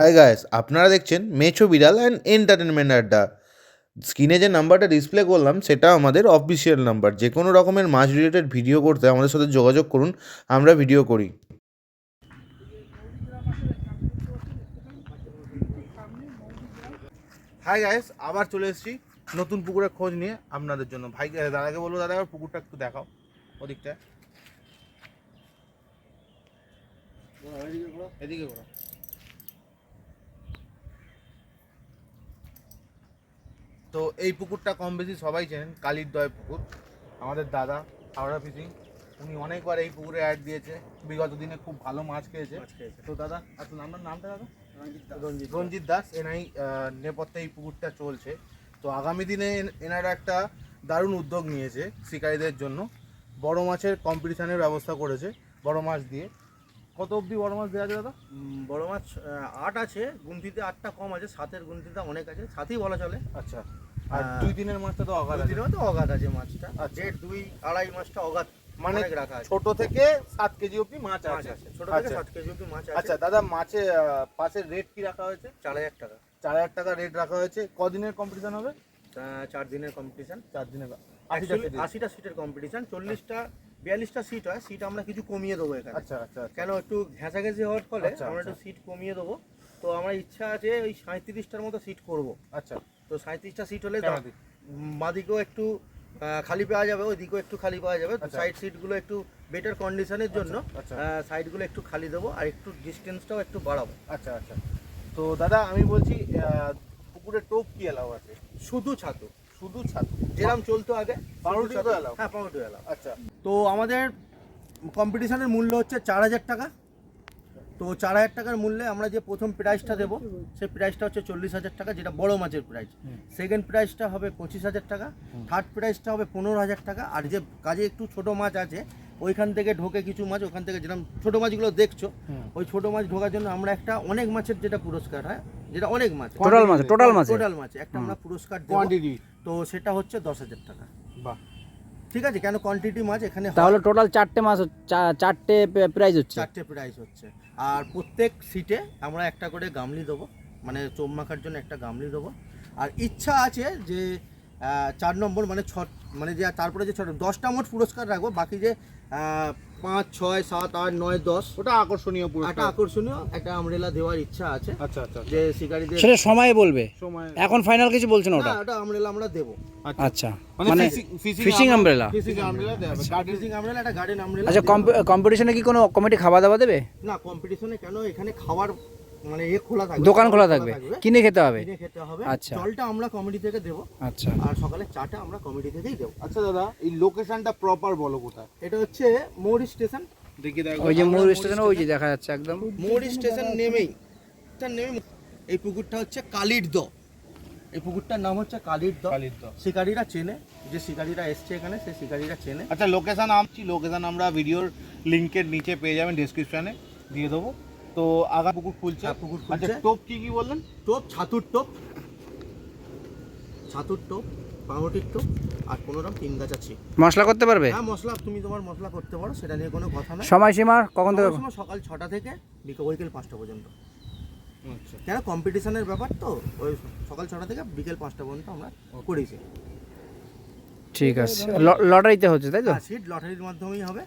Hi guys আপনারা দেখছেন মেছো বিড়াল অ্যান্ড এন্টারটেনমেন্ট আড্ডা। স্ক্রিনে যে নাম্বারটা ডিসপ্লে করলাম, সেটা আমাদের অফিসিয়াল নাম্বার। যে কোনো রকমের মাছ রিলেটেড ভিডিও করতে আমাদের সাথে যোগাযোগ করুন, আমরা ভিডিও করি। হাই গাইস আবার চলে এসেছি নতুন পুকুরের খোঁজ নিয়ে আপনাদের জন্য। ভাই দাদাকে বলব, দাদা পুকুরটা একটু দেখাও ওদিকটা এদিকে তো এই পুকুরটা কম বেশি সবাই চেনেন কালির দয় পুকুর। আমাদের দাদা হাওড়া ফিশিং উনি অনেকবার এই পুকুরে অ্যাড দিয়েছে। বিগত দিনে খুব ভালো মাছ খেয়েছে। তো দাদা আপনার আপনার নামটা দাদা? রঞ্জিত রঞ্জিত দাস। এনাই নেপথ্যে এই পুকুরটা চলছে। তো আগামী দিনে এন- এনারা একটা দারুণ উদ্যোগ নিয়েছে শিকারীদের জন্য। বড় মাছের কম্পিটিশানের ব্যবস্থা করেছে বড় মাছ দিয়ে। কত অবধি বড় মাছ দেওয়া আছে দাদা? বড় মাছ আট আছে গুনতিতে আটটা কম আছে সাতের গুনতিতে অনেক আছে সাতই বলা চলে। আচ্ছা আর দুই দিনের মাছটা তো অগাধ দিনের মধ্যে অগাধ আছে মাছটা আর আচ্ছা। দেড় দুই আড়াই মাছটা অগাধ মানে ছোট থেকে সাত কেজি অবধি মাছ আছে। ছোট থেকে আচ্ছা। সাত কেজি অব্দি মাছ আচ্ছা আছে দাদা মাছের পাশের রেট কি রাখা হয়েছে? চার হাজার টাকা। চার হাজার টাকা রেট রাখা হয়েছে। কদিনের কম্পিটিশন হবে? চার দিনের কম্পিটিশন চার দিনের আশিটা সিটের কম্পিটিশন চল্লিশটা বিয়াল্লিশটা সিট হয় সিট আমরা কিছু কমিয়ে দেবো এখানে আচ্ছা আচ্ছা আচ্ছা। কেন একটু ঘেঁষাঘেঁষি হওয়ার ফলে আচ্ছা, আমরা একটু আচ্ছা। সিট কমিয়ে দেবো তো আমার ইচ্ছা আছে ওই সাঁত্রিশটার মতো সিট করব আচ্ছা তো সাঁত্রিশটা সিট হলে? বাদিকেও একটু খালি পাওয়া যাবে ওইদিকেও একটু খালি পাওয়া যাবে। সাইড সিটগুলো একটু বেটার কন্ডিশনের জন্য। সাইডগুলো একটু খালি দেবো আর একটু ডিস্টেন্সটাও একটু বাড়াবো আচ্ছা আচ্ছা তো দাদা আমি বলছি আহ, টোপ কি এলাও আছে? শুধু ছাতু। শুধু ছাতু? যেরকম চলতো আগে? পাউরুটি তো ছাতু। allow? হ্যাঁ পাউরুটি এলাও। আচ্ছা। তো আমাদের কম্পিটিশনের মূল্য হচ্ছে চার হাজার টাকা। তো চার হাজার টাকার মূল্যে আমরা যে প্রথম প্রাইসটা দেবো সেই প্রাইসটা হচ্ছে চল্লিশ হাজার টাকা যেটা বড় মাছের প্রাইস সেকেন্ড প্রাইসটা হবে পঁচিশ হাজার টাকা থার্ড প্রাইসটা হবে পনেরো হাজার টাকা। আর যে কাজে একটু ছোট মাছ আছে ওইখান থেকে ঢোকে কিছু মাছ ওখান থেকে যেরকম ছোট মাছগুলো দেখছ ওই ছোট মাছ ঢোকার জন্য আমরা একটা অনেক মাছের যেটা পুরস্কার হয়? যেটা অনেক মাছ। টোটাল মাছ টোটাল মাছ? টোটাল মাছ একটা আমরা পুরস্কার কোয়ান্টিটি তো সেটা হচ্ছে দশ হাজার টাকা। বাহ। ঠিক আছে কেন কোয়ান্টিটি মাছ এখানে তাহলে টোটাল চারটে মাছ চারটে প্রাইজ হচ্ছে? চারটে প্রাইস হচ্ছে। আর প্রত্যেক সিটে আমরা একটা করে গামলি দেবো মানে চোখ মাখার জন্য একটা গামলি দেবো। আর ইচ্ছা আছে যে চার নম্বর মানে ছ মানে যে তারপরে যে ছ দশটা মোট পুরস্কার রাখব বাকি যে পাঁচ ছয় সাত আট নয় দশ। ওটা আকর্ষণীয় একটা আকর্ষণীয় একটা আমরেলা দেওয়ার ইচ্ছা আছে। আচ্ছা আচ্ছা যে শিকারীদের সেটা সময় বলবে। সময়। এখন ফাইনাল কিছু বলছে না ওটা? ওটা আমরেলা আমরা দেবো। আচ্ছা। মানে মানে ফিশিং ফিশিং আমব্রেলা ফিশিং হবে। গার্ডেন আমরেলা একটা গার্ডেন আমরেলা আচ্ছা কম্পিটিশনে কি কোনো কমিটি খাওয়া দাওয়া দেবে? না কম্পিটিশনে কেন এখানে খাওয়ার মানে এ খোলা থাকবে। দোকান খোলা থাকবে। কিনে খেতে হবে? কিনে খেতে হবে। আচ্ছা। জলটা আমরা কমিটি থেকে দেবো। আচ্ছা। আর সকালে চাটা আমরা কমিটি থেকেই দেবো। আচ্ছা দাদা এই লোকেশনটা প্রপার বলো কোথায়? এটা হচ্ছে মোড় স্টেশন দেখি দেখো ওই যে মূল স্টেশন ওই যে দেখা যাচ্ছে একদম। মোড় স্টেশন নেমেই এটা নেমে এই পুকুরটা হচ্ছে কালির দ এই পুকুরটার নাম হচ্ছে কালির দ কালির দ। শিকারীরা চেনে। যে শিকারীরা এসছে এখানে সেই শিকারীরা চেনে। আচ্ছা লোকেশন আমছি লোকেশন আমরা ভিডিওর লিংকের নিচে পেয়ে যাবেন ডেসক্রিপশনে দিয়ে দেবো। তো আগা পুকুর খুলছে। হ্যাঁ, পুকুর আচ্ছা খুলছে। টোপ কি কি বললেন? টোপ ছাতুর টোপ। ছাতুর টোপ পাউরুটির টোপ আর কোনো রকম তিন গাছ আছে মশলা করতে পারবে? হ্যাঁ মশলা তুমি তোমার মশলা করতে পারো সেটা নিয়ে কোনো কথা না সময়সীমা কখন থেকে? সকাল ছটা থেকে বিকেল বিকেল পাঁচটা পর্যন্ত। আচ্ছা। কেন কম্পিটিশনের ব্যাপার তো? ওই সকাল ছটা থেকে বিকেল পাঁচটা পর্যন্ত আমরা করেছি। ঠিক আছে। ল- লটারিতে হচ্ছে তাই তো? সিট লটারির মাধ্যমেই হবে।